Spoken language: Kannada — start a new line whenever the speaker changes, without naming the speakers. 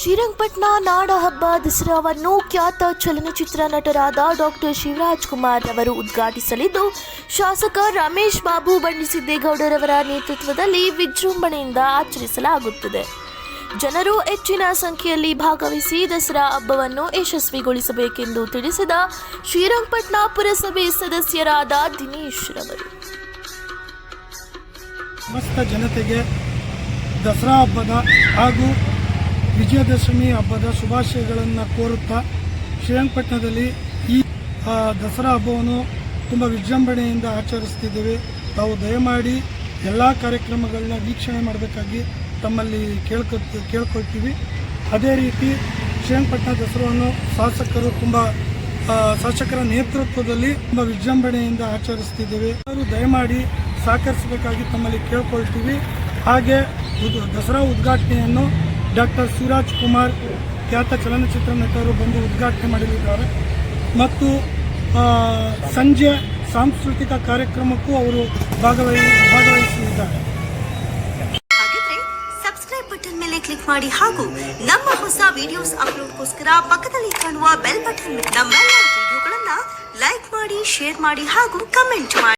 ಶ್ರೀರಂಗಪಟ್ಟಣ ನಾಡ ಹಬ್ಬ ದಸರಾವನ್ನು ಖ್ಯಾತ ಚಲನಚಿತ್ರ ನಟರಾದ ಡಾಕ್ಟರ್ ಶಿವರಾಜ್ ಕುಮಾರ್ ಅವರು ಉದ್ಘಾಟಿಸಲಿದ್ದು, ಶಾಸಕ ರಮೇಶ್ ಬಾಬು ಬಣ್ಣಿಸಿದ್ದೇಗೌಡರವರ ನೇತೃತ್ವದಲ್ಲಿ ವಿಜೃಂಭಣೆಯಿಂದ ಆಚರಿಸಲಾಗುತ್ತದೆ. ಜನರು ಹೆಚ್ಚಿನ ಸಂಖ್ಯೆಯಲ್ಲಿ ಭಾಗವಹಿಸಿ ದಸರಾ ಹಬ್ಬವನ್ನು ಯಶಸ್ವಿಗೊಳಿಸಬೇಕೆಂದು ತಿಳಿಸಿದ ಶ್ರೀರಂಗಪಟ್ಟಣ ಪುರಸಭೆ ಸದಸ್ಯರಾದ ದಿನೇಶ್ ರವರು.
ಸಮಸ್ತ ಜನತೆಗೆ ದಸರಾ ಹಬ್ಬದ ಹಾಗೂ ವಿಜಯದಶಮಿ ಹಬ್ಬದ ಶುಭಾಶಯಗಳನ್ನು ಕೋರುತ್ತಾ ಶ್ರೀರಂಗಪಟ್ಟಣದಲ್ಲಿ ಈ ದಸರಾ ಹಬ್ಬವನ್ನು ತುಂಬ ವಿಜೃಂಭಣೆಯಿಂದ ಆಚರಿಸ್ತಿದ್ದೇವೆ. ತಾವು ದಯಮಾಡಿ ಎಲ್ಲ ಕಾರ್ಯಕ್ರಮಗಳನ್ನ ವೀಕ್ಷಣೆ ಮಾಡಬೇಕಾಗಿ ತಮ್ಮಲ್ಲಿ ಕೇಳ್ಕೊ, ಕೇಳ್ಕೊಳ್ತೀವಿ. ಅದೇ ರೀತಿ ಶ್ರೀರಂಗಪಟ್ಟಣ ದಸರಾವನ್ನು ಶಾಸಕರು ತುಂಬ ಶಾಸಕರ ನೇತೃತ್ವದಲ್ಲಿ ತುಂಬ ವಿಜೃಂಭಣೆಯಿಂದ ಆಚರಿಸ್ತಿದ್ದೇವೆ. ಅವರು ದಯಮಾಡಿ ಸಹಕರಿಸಬೇಕಾಗಿ ತಮ್ಮಲ್ಲಿ ಕೇಳ್ಕೊಳ್ತೀವಿ. ಹಾಗೆ ದಸರಾ ಉದ್ಘಾಟನೆಯನ್ನು ಡಾಕ್ಟರ್ ಸುರಾಜ್ ಕುಮಾರ್ ಖ್ಯಾತ ಚಲನಚಿತ್ರ ನಟರು ಬಂದು ಉದ್ಘಾಟನೆ ಮಾಡಲಿದ್ದಾರೆ ಮತ್ತು ಸಂಜೆ ಸಾಂಸ್ಕೃತಿಕ ಕಾರ್ಯಕ್ರಮಕ್ಕೂ ಅವರು ಭಾಗವಹಿ, ಭಾಗವಹಿಸಲಿದ್ದಾರೆ.
ಸಬ್ಸ್ಕ್ರೈಬ್ ಬಟನ್ ಮೇಲೆ ಕ್ಲಿಕ್ ಮಾಡಿ ಹಾಗೂ ನಮ್ಮ ಹೊಸ ವಿಡಿಯೋಸ್ ಅಪ್ಲೋಡ್ಗೋಸ್ಕರ ಪಕ್ಕದಲ್ಲಿ ಕಾಣುವ ಬೆಲ್ ಬಟನ್ ನಮ್ಮೆಲ್ಲ ವಿಡಿಯೋಗಳನ್ನು ಲೈಕ್ ಮಾಡಿ ಶೇರ್ ಮಾಡಿ ಹಾಗೂ ಕಮೆಂಟ್ ಮಾಡಿ.